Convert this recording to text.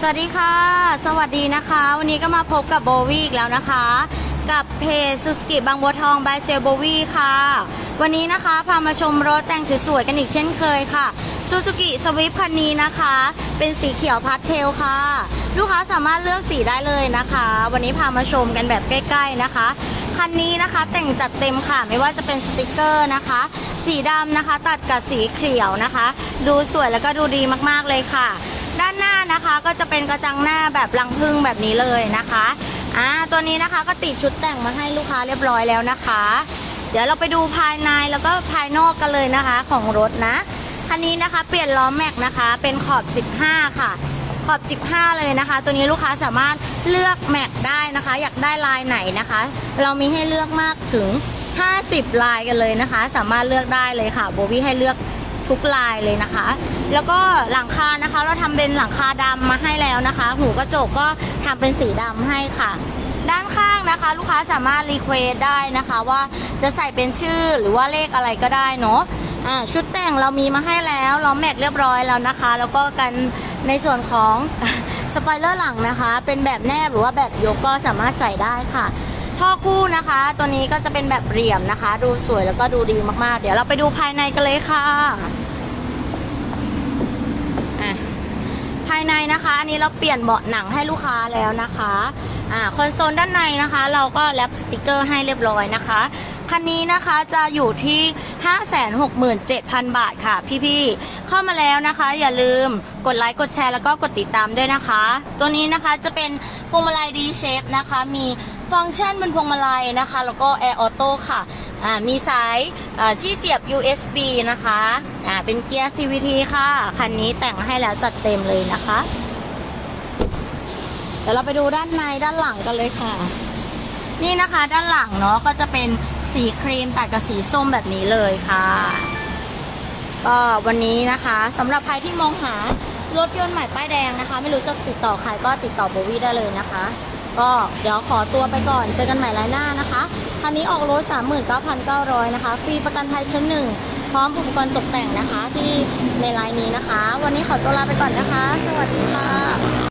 สวัสดีค่ะ สวัสดีนะคะ วันนี้ก็มาพบกับโบวี่อีกแล้วนะคะ กับเพจซูสกิบางบัวทองบายเซลโบวี่ค่ะ วันนี้นะคะพามาชมรถแต่งสวยๆกันอีกเช่นเคยค่ะซูซูกิสวิฟคันนี้นะคะ เป็นสีเขียวพาสเทลค่ะ ลูกค้าสามารถเลือกสีได้เลยนะคะ วันนี้พามาชมกันแบบใกล้ ๆนะคะ คันนี้นะคะแต่งจัดเต็มค่ะ ไม่ว่าจะเป็นสติกเกอร์นะคะ สีดำนะคะ ตัดกับสีเขียวนะคะ ดูสวยแล้วก็ดูดีมากๆเลยค่ะ ด้านหน้านะคะก็จะเป็นกระจังหน้าแบบรังพึ่งแบบนี้เลยนะคะอ่าตัวนี้นะคะก็ติดชุดแต่งมาให้ลูกค้าเรียบร้อยแล้วนะคะ เดี๋ยวเราไปดูภายในแล้วก็ภายนอกกันเลยนะคะของรถนะคันนี้นะคะเปลี่ยนล้อแม็กนะคะ เป็นขอบ 15 ค่ะ ขอบ 15 เลยนะคะ ตัวนี้ลูกค้าสามารถเลือกแม็กได้นะคะ อยากได้ลายไหนนะคะ เรามีให้เลือกมากถึง 50 ลายกันเลยนะคะ สามารถเลือกได้เลยค่ะโบวี่ให้เลือก ทุกลายเลยนะคะ แล้วก็หลังคานะคะ เราทำเป็นหลังคาดำมาให้แล้วนะคะ หูกระจกก็ทำเป็นสีดำให้ค่ะ ด้านข้างนะคะ ลูกค้าสามารถรีเควสได้นะคะว่าจะใส่เป็นชื่อหรือว่าเลขอะไรก็ได้เนาะชุดแต่งเรามีมาให้แล้วล้อแม็กเรียบร้อยแล้วนะคะ แล้วก็กันในส่วนของสปอยเลอร์หลังนะคะ เป็นแบบแนบหรือว่าแบบยกก็สามารถใส่ได้ค่ะ ท่อคู่นะคะ ตัวนี้ก็จะเป็นแบบเหลี่ยมนะคะ ดูสวยแล้วก็ดูดีมากๆ เดี๋ยวเราไปดูภายในกันเลยค่ะะภายในนะคะ อันนี้เราเปลี่ยนเบาะหนังให้ลูกค้าแล้วนะคะอ่าคอนโซลด้านในนะคะ เราก็แรปสติกเกอร์ให้เรียบร้อยนะคะ คันนี้นะคะจะอยู่ที่ 567,000 บาทค่ะ พี่ๆ เข้ามาแล้วนะคะ อย่าลืมกดไลค์กดแชร์แล้วก็กดติดตามด้วยนะคะ ตัวนี้นะคะจะเป็นพวงมาลัย D shape นะคะมี ฟังก์ชันเป็นพวงมาลัยนะคะ แล้วก็ Air Auto ค่ะอ่ามีสายอ่าที่เสียบ USB นะคะอ่าเป็นเกียร์ CVT ค่ะ คันนี้แต่งให้แล้วจัดเต็มเลยนะคะ เดี๋ยวเราไปดูด้านในด้านหลังกันเลยค่ะ นี่นะคะด้านหลังเนาะก็จะเป็นสีครีมตัดกับสีส้มแบบนี้เลยค่ะก็วันนี้นะคะสำหรับใครที่มองหา รถยนต์ใหม่ป้ายแดงนะคะ ไม่รู้จะติดต่อใครก็ติดต่อโบวี่ได้เลยนะคะ ก็เดี๋ยวขอตัวไปก่อนเจอกันใหม่รายหน้านะคะคันนี้ออกรถ 39,900 นะคะฟรีประกันภัยชั้นหนึ่งพร้อมอุปกรณ์ตกแต่งนะคะที่ในไลน์นี้นะคะ วันนี้ขอตัวลาไปก่อนนะคะ สวัสดีค่ะ